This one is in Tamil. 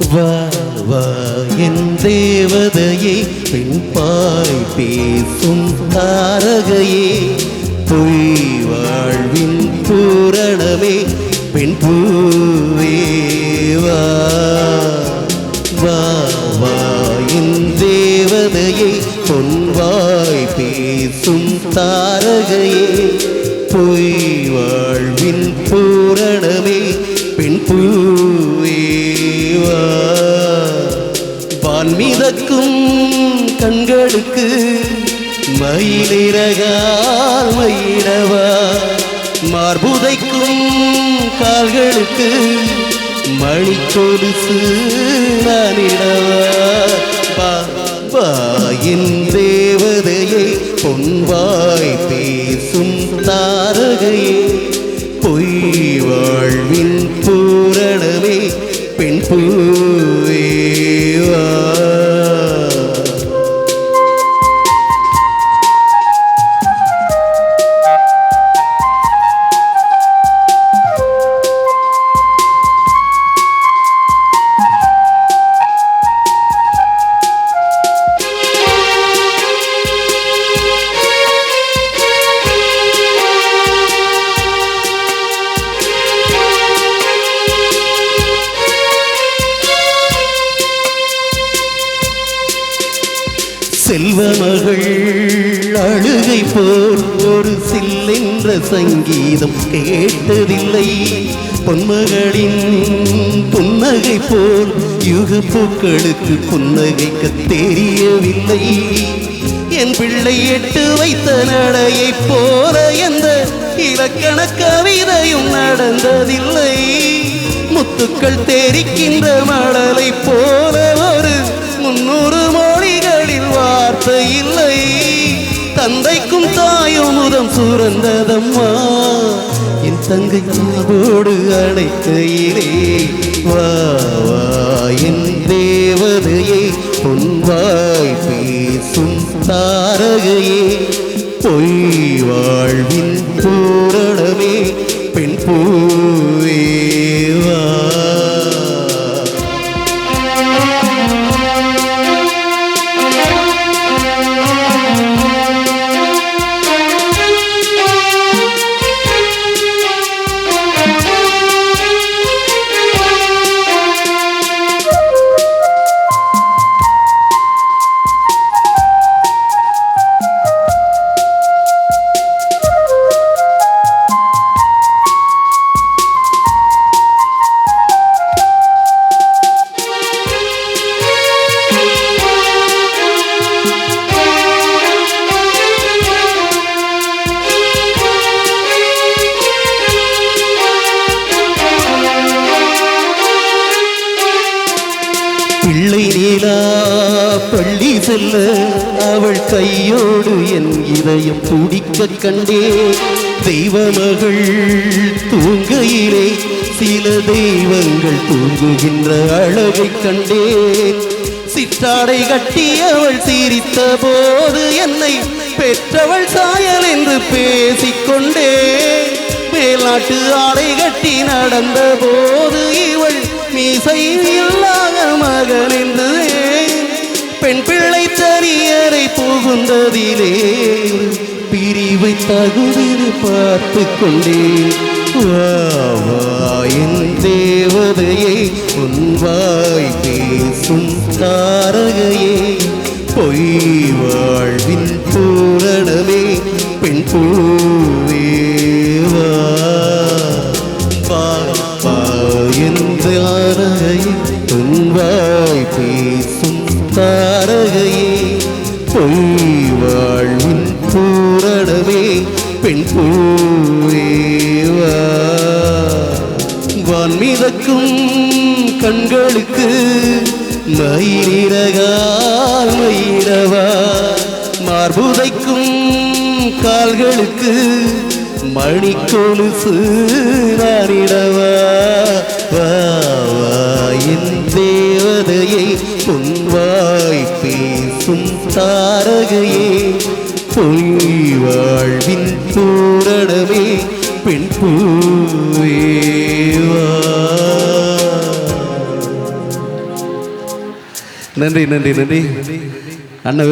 வா வா என் தேவதையே பெண் பேசும் தாரகையே பொய் வாழ்வின் பூரணமே பெண் பூவே வா. என் தேவதையே பொன்வாய் பேசும் தாரகையே பொய் வாழ்வின் பூரணமே பெண் பூவே வான் மிதக்கும் கண்களுக்கு மயிலிறகால் மயிலவா. மார்புதைக்கும் கால்களுக்கு மணி கொலுசு நானிடவா வா தேவதையை பொன்வாய் பேசும் தாரகையே பொய் வாழ்வின் பொ பெண் செல்வமகள் அழுகை போல் ஒரு சில்லென்ற சங்கீதம் கேட்டதில்லை. பொன்மகளின் புன்னகை போல் யுக பூக்களுக்கு புன்னகைக்க தெரியவில்லை. என் பிள்ளை எட்டு வைத்த நடையைப் போல எந்த இலக்கண கவிதையும் நடந்ததில்லை. முத்துக்கள் தெரிக்கின்ற மழை சுரந்ததம்மா. என் தங்கை மாவோடு அழைக்கையிலே வா வா. என் தேவதையே பொன்வாய் பேசும் தாரகையே பொய் வாழ்வின் பூரணமே. நீலா பள்ளி செல்ல அவள் கையோடு என் இதயம் துடிக்க கண்டே. தெய்வமகள் தூங்கையிலே சில தெய்வங்கள் தூங்குகின்ற அழகை கண்டே. சிற்றாடை கட்டி அவள் சிரித்த போது என்னை பெற்றவள் சாயல் என்று பேசிக்கொண்டே. மேலாட்டு ஆடை கட்டி நடந்த போது இவள் மீசை இல்லாத மகன் என்று பெண் பிள்ளை தனியரை புகுந்ததிலே பிரிவை தகுதிரு பார்த்து கொண்டேன் என் தேவதையை உன்வாய் பேசும் தாரகையே. பொய் வாழ்வின் பூரணமே பெண் பூ வான் மிதக்கும் கண்களுக்கு மயிலிறகால் மயிரவா மார்புதைக்கும் கால்களுக்கு மணி கொலுசு நானிடவா வா தேவதையை பொன்வாய் பேசும் தாரகையே பொய் வாழ்வின் பூரணமே பெண் பூவேவா நன்றி நன்றி நன்றி. அண்ணன்